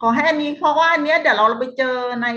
ขอให้อันนี้เพราะว่าอันเนี้ยเดี๋ยวเราไปเจอใน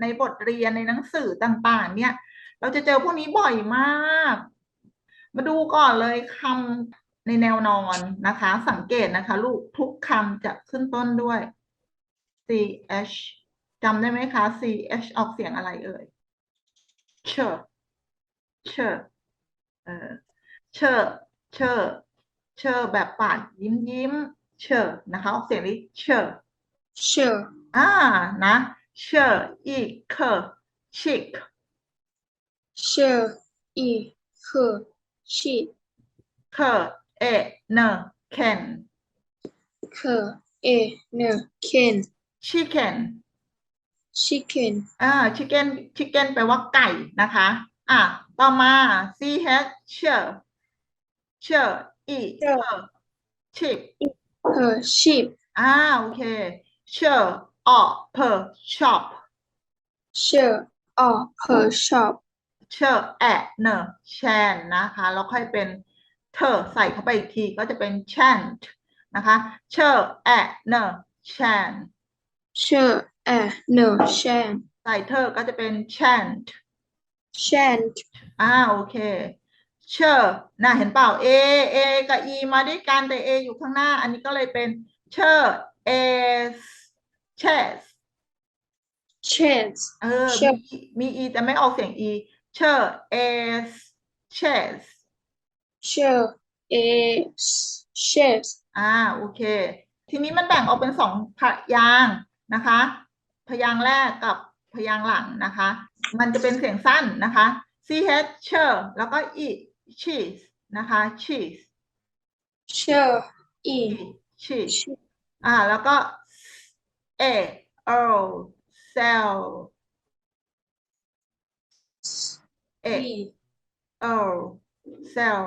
ในบทเรียนในหนังสือต่างๆ เนี่ย เราจะเจอพวกนี้บ่อยมาก มาดูก่อนเลยคำในแนวนอนนะคะ สังเกตนะคะ ลูกทุกคำจะขึ้นต้นด้วย ch จำได้ไหมคะ ch ออกเสียงอะไรเอ่ย เชเชเออเชเชเชแบบปาดยิ้มยิ้มเชนะคะ ออกเสียงนี้เช sure อ่านะเชอีเคชิก sure e her she เคเอเนเคน her a n can ชิคเก้น chicken อ่าชิคเก้นชิคเก้นแปลว่าไก่นะคะ อะต่อมา c h เชเชอีเคชิป her sheep อ่าโอเค เชออเพอช็อป sure or her shop เชอแอเนแชนนะคะแล้วค่อยเป็นเธอใส่เข้าไปอีกทีก็จะเป็น chant นะคะเชอแอเนแชน sure a no shan ใส่เธอก็จะเป็น chant shant อ่าโอเคเชอน่ะเห็นเปล่า A A กับ E มาด้วยกันแต่ A อยู่ข้างหน้า อันนี้ก็เลยเป็นเชอ A chess chance เออเชอมีมี E แต่ไม่ออกเสียง E เชอ A chess sure a chefs อ่าโอเค ทีนี้มันแบ่งออกเป็นสองพยางค์นะคะ พยางค์แรกกับพยางค์หลังนะคะ มันจะเป็นเสียงสั้นนะคะ ch เชอแล้วก็ e cheese นะคะ cheese sure e cheese she อ่า แล้วก็ a o cell a e o cell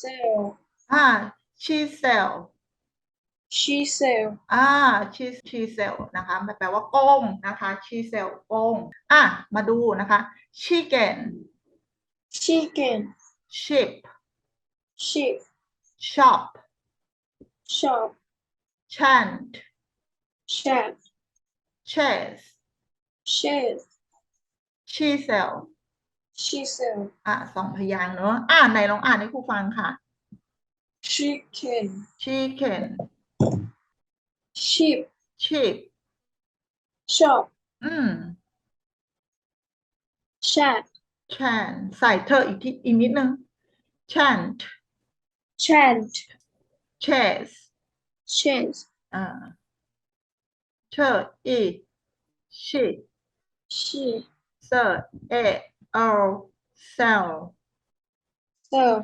sell อ่า cheese cell she sell อ่า cheese cheese cell นะคะมันแปลว่าโก้งนะคะ cheese cell โก้งอะมาดูนะคะ chicken chicken sheep sheep shop shop chant chat chase chase cheese cell she sell อะสองพยางค์เนอะอ่าไหนลองอ่านให้ครูฟังค่ะ chicken chicken sheep sheep shop อืม chat chant ใส่เธออีกทีอีกนิดนึง chant chant chase chase อ่าเธออี she she sir a o cell sell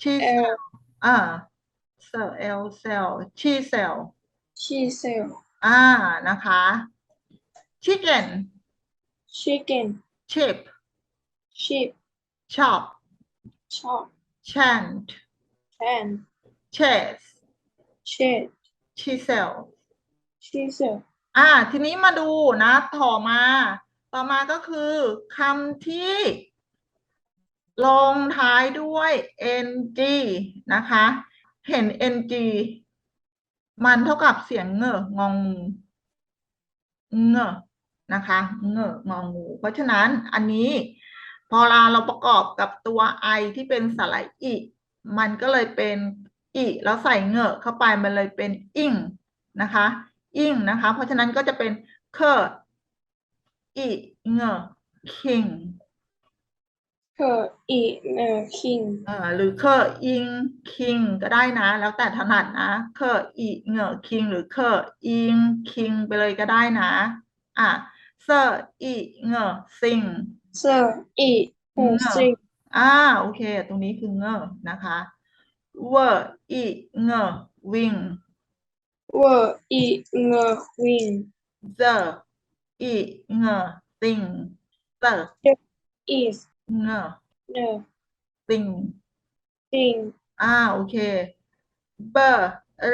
cheese l cell อ่า sir l cell cheese cell she sell อ่านะคะ chicken chicken sheep sheep shop shop chant chan chase chat chisel she sell อ่า ทีนี้มาดูนะ ต่อมา ต่อมาก็คือคำที่ลงท้ายด้วย ng นะคะ เห็น ng มันเท่ากับเสียงเงอะงองูเงอะนะคะเงอะงองู เพราะฉะนั้นอันนี้ พอเราเราประกอบกับตัว i ที่เป็นสระอิ มันก็เลยเป็น อิแล้วใส่เงอะเข้าไปมันเลยเป็นอิ่งนะคะอิ่งนะคะ เพราะฉะนั้นก็จะเป็นเคออิเงอะคิง her e no king เอ่อหรือเคออิงคิงก็ได้นะ แล้วแต่ถนัดนะเคออิเงอะคิงหรือเคออิงคิงไปเลยก็ได้นะ อะเซอร์อิเงอะซิง sir e her No. sing อ่าโอเค ตรงนี้คือเงอะนะคะ เวอร์อิเงอะวิง were e no wing เซอร์อิเงอะซิงเซอร์ is เงอะ no ซิง thing อ่าโอเคเบอร์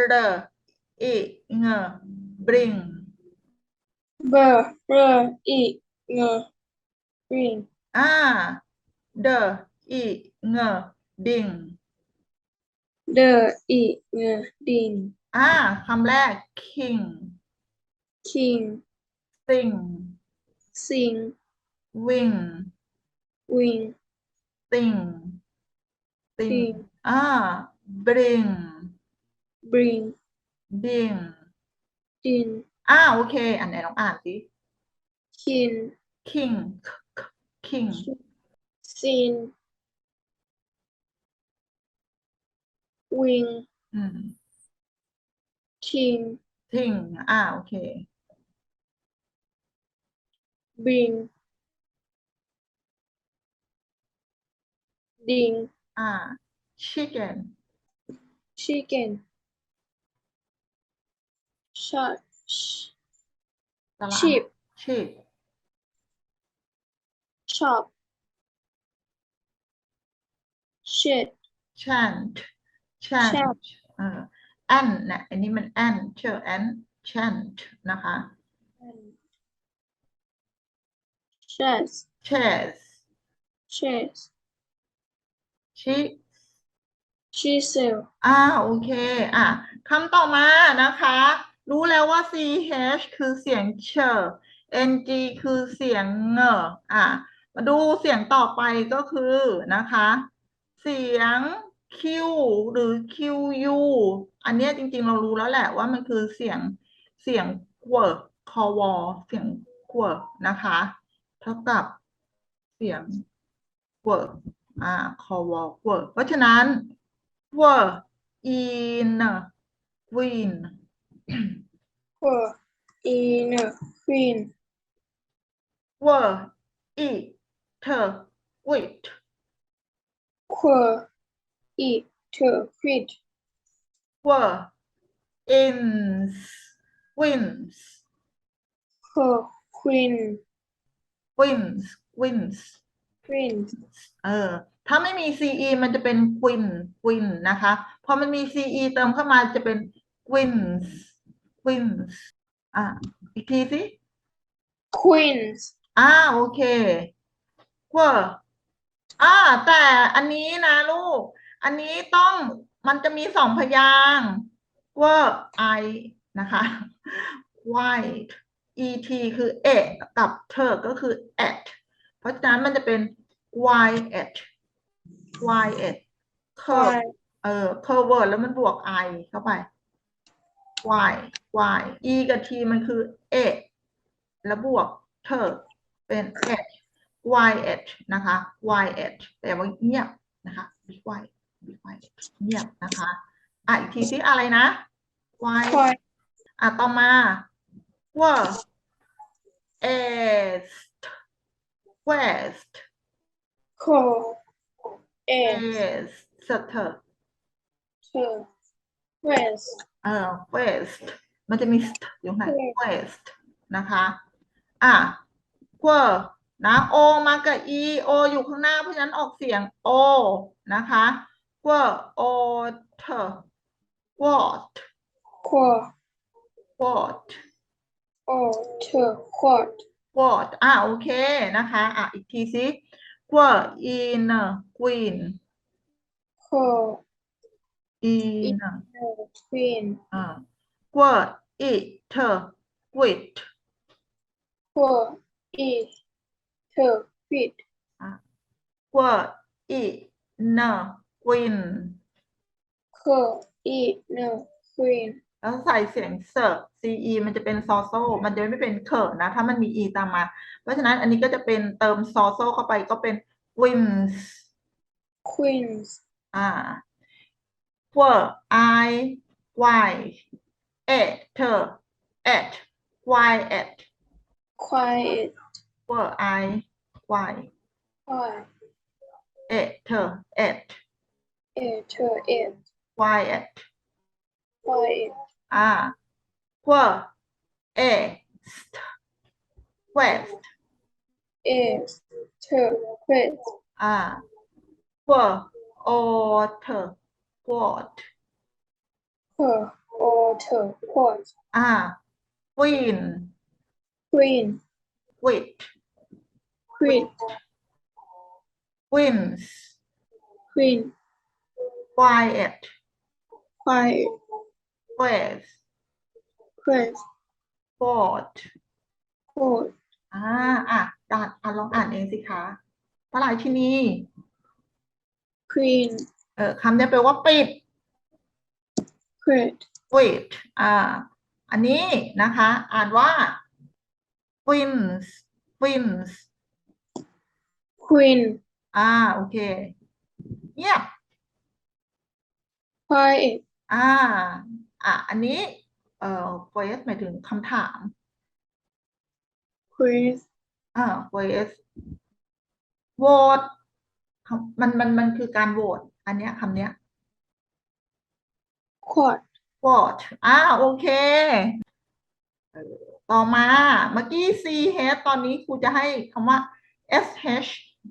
เรออิเงอะบริง ber ber e no ring อ่าเดออิเงอะดิง the e no ding อ่าคำแรก king king sing sing wing wing sing sing Sing อ่า bring bring ding in อ่าโอเค อันไหนลองอ่านสิ kin king king sin wing อืม king ting อ่าโอเค bring ding อ่า chicken chicken shot sh- สระ sheep sheep shop shit chant chant Chant เออ an นะอันนี้มัน an เชื่อ an chant นะคะ chess chess chess she chisel อ่าโอเค อะคำต่อมานะคะ รู้แล้วว่า ch คือเสียงเชอ ng คือเสียงเงออะมาดูเสียงต่อไปก็คือนะคะ เสียง q หรือ qu อันเนี้ยจริง ๆ เรารู้แล้วแหละว่ามันคือเสียงเสียงกวคอวอเสียงกวนะคะ เท่ากับเสียงกวอ่าคอวอกวเพราะฉะนั้น were in queen were in queen were eat with were eat quit were in wins were queen wins wins queen เออ ถ้าไม่มี ce มันจะเป็น queen queen นะคะ พอมันมี ce เติมเข้ามาจะเป็น queens queens อะ อีกทีสิ queens อ่าโอเคเวอร์อ่าแต่อันนี้นะลูก อันนี้ต้องมันจะมีสองพยางค์เวอร์ I นะคะ white et คือ a กับเธอก็คือ at เพราะฉะนั้นมันจะเป็น quiet quiet curve y เออ curve แล้วมันบวก i เข้าไป y y e กับ t มันคือ a แล้วบวกเธอเป็น h y h นะคะ y h แต่ว่าเงียบนะคะ b y b y เงียบนะคะอะอีกทีซิอะไรนะ y y อะต่อมา were east west co s east west เออ west มันจะมี st อยู่ข้างใน West west นะคะอะ were นะ o มากับ e o อยู่ข้างหน้าเพราะฉะนั้นออกเสียง o นะคะ were water what quo what alter quad what อ่ะโอเคนะคะ อ่ะ อีกทีสิ were in queen co in queen อ่า were it with quo eat quit were it Queen co eat queen แล้วใส่เสียงเซอร์ ce มันจะเป็นซอโซมันจะไม่เป็นเคอร์นะ ถ้ามันมี e ตามมา เพราะฉะนั้นอันนี้ก็จะเป็นเติมซอโซเข้าไปก็เป็น wins queens อ่า were I y at เธอ at y at quiet were I y y at เธอ at alter it y at quiet อ่า were east west is to quit อ่า were alter what her alter quad อ่า queen queen wit quit wins queen quiet quiet quest quest, fort court, อ่าอะอ่านอ่านลองอ่านเองสิคะพระราชินี queen, เออคำเนี้ยแปลว่าปิด quit, quit อ่า อันนี้นะคะ อ่านว่า queens queens queen, อ่า โอเคเงียบ quiet, อ่า อะ อันนี้เอ่อ quest หมายถึงคำถาม quiz, อ่า quest vote คำมันมันมันคือการโหวตอันเนี้ยคำเนี้ย quad, vote อ่าโอเคเอ่อต่อมาเมื่อกี้ ch ตอนนี้ครูจะให้คำว่า sh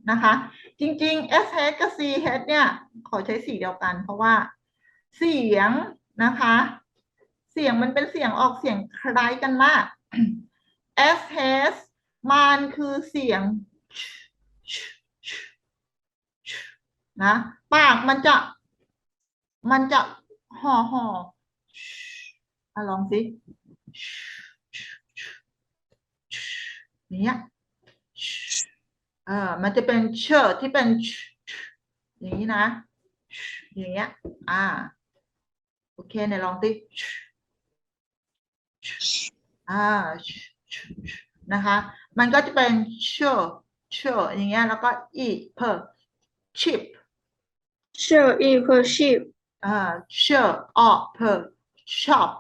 นะคะ จริงๆ sh กับ ch เนี่ย ขอใช้สีเดียวกันเพราะว่า เสียงนะคะ เสียงมันเป็นเสียงออกเสียงคล้ายกันมาก sh มันคือเสียงนะปากมันจะ มันจะห่อห่ออะลองสิเนี้ยเออมันจะเป็นเชอที่เป็นอย่างนี้นะ อย่างเงี้ย อ่า โอเคไหนลองสิอ่า นะคะ มันก็จะเป็นเชอเชออย่างเงี้ย แล้วก็อีเพอชิป show, equal sheep, อ่าเชอออกเพอช็อป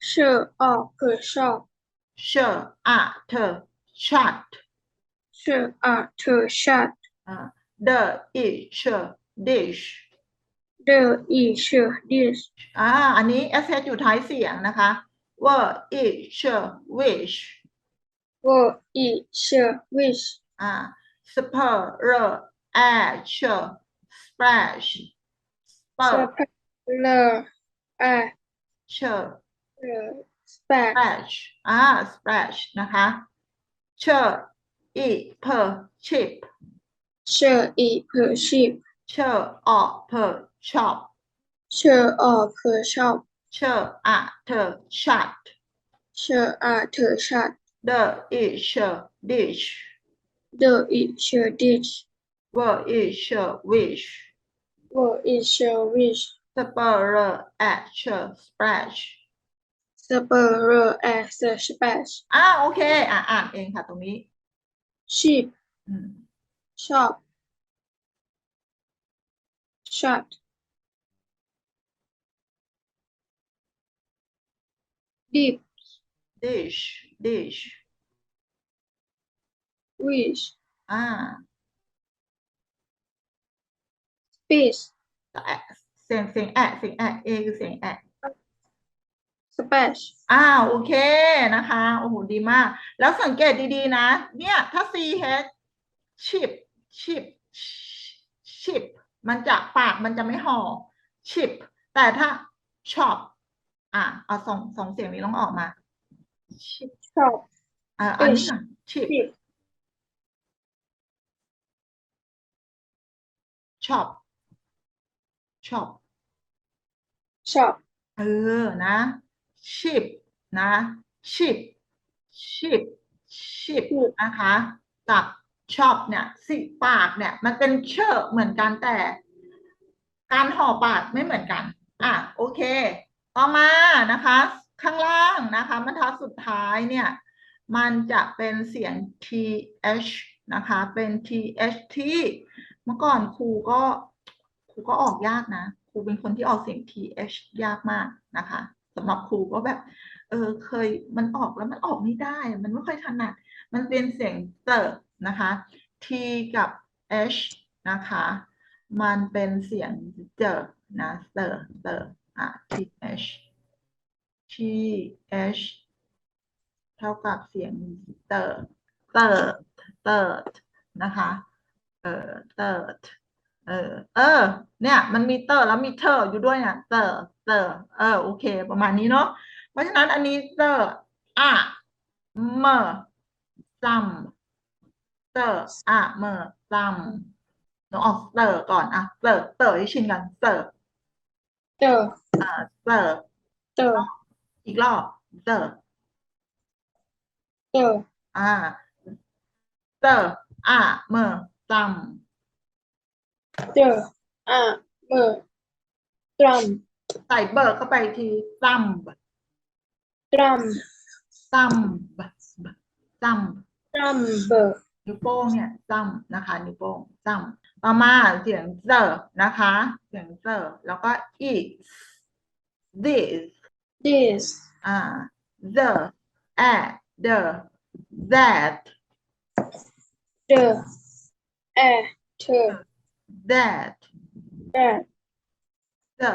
show, up, per shop, เชออะเธอชัด show, up, to shut, อ่า the is เชอ dish the, e, show, dish, อ่า อันนี้ sh อยู่ท้ายเสียงนะคะ were is เชอ wish wo, e, show, wish, อ่า spur air เชอ splash spur speller, uh, เชอ uh, spat, splash อ่า splash นะคะเชอ e per chip show, e, per sheep, เชอออก per chop show, up, per shop, เชออะเธอ shut show, up, to shut, the is เชอ dish the, e, show, dish, were is เชอ wish wo, e, show, wish, spur at เชอ splash speller, uh, the splash, อ่าโอเค อ่าอ่านเองค่ะตรงนี้ sheep, อืม shop, shut, deep, dish dish wish, อ่า space, แต่เสียงเสียงแอะเสียงแอะเอคือเสียงแอะ splash, อ่าโอเคนะคะโอ้โหดีมาก แล้วสังเกตดีๆนะ เนี่ย ถ้า ch chip chip chip มันจะปากมันจะไม่ห่อ chip แต่ถ้า chop อะเอาสองสองเสียงนี้ลองออกมา chip shop, อ่าอันนี้ค่ะ chip sheep, chop chop shop, เออนะ ship นะ ship ship ship นะคะ กับ chop เนี่ยสิปากเนี่ยมันเป็นเชอเหมือนกันแต่ การห่อปากไม่เหมือนกัน อะโอเค ต่อมานะคะ ข้างล่างนะคะบรรทัดสุดท้ายเนี่ย มันจะเป็นเสียง th นะคะ เป็น th ที่เมื่อก่อนครูก็ครูก็ออกยากนะครูเป็นคนที่ออกเสียง th ยากมากนะคะสำหรับครูก็แบบ เออเคยมันออกแล้วมันออกไม่ได้ มันไม่ค่อยถนัด มันเป็นเสียงเตอร์ นะคะ t กับ h นะคะ มันเป็นเสียงเจอนะเตอร์เตอร์อะ t h t h เท่ากับเสียงเตอร์เตอร์เตอร์นะคะ เออเตอร์เออเออ เนี่ย มันมีเตอร์แล้วมีเธออยู่ด้วยเนี่ยเตอร์เตอร์เออ โอเค ประมาณนี้เนาะ เพราะฉะนั้นอันนี้เตอร์อะเมอซัม เตอร์อะเมอซัมหนูออกเตอร์ก่อนอะเตอร์เตอร์ให้ชินกันเตอร์ the, เตอร์ the, the อีกรอบ the the อ่า the อะเมื่อจ the a m drum ำใส่เบิร์เข้าไปทีจ drum ำจำจำ drum นิ้วโป้งเนี่ยจำนะคะ นิ้วโป้งจำต่อมาเสียงเจอนะคะ เสียงเจอแล้วก็ is this this อ่า the at the that the a the that that the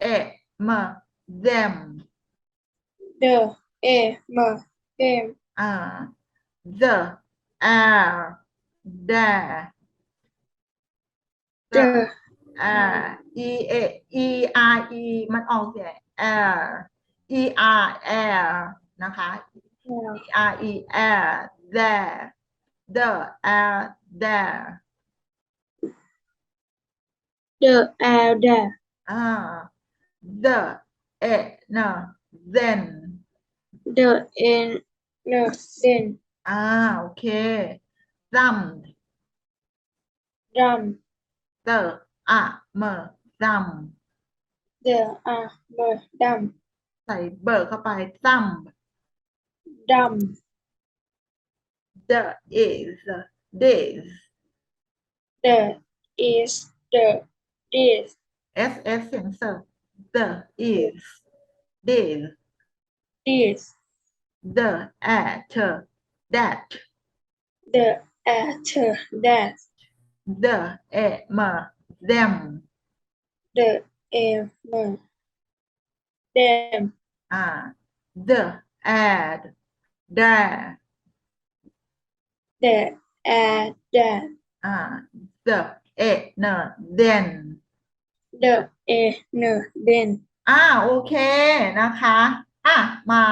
it m them the a m them อ่า the are there the r e a e r e มันออกเสียง r e r r นะคะ e r e r there the are there the air there อ่า the it no then the n the then อ่าโอเค some drum the อะเมอ some the a m drum ใส่เบิร์เข้าไป some drum the is this the is the this s s เสียงเสริม the is this this the at that the at that the it m them the m them อ่า the ad there the at that อ่า the it no then the a n then อ่าโอเคนะคะ อ่ะ มา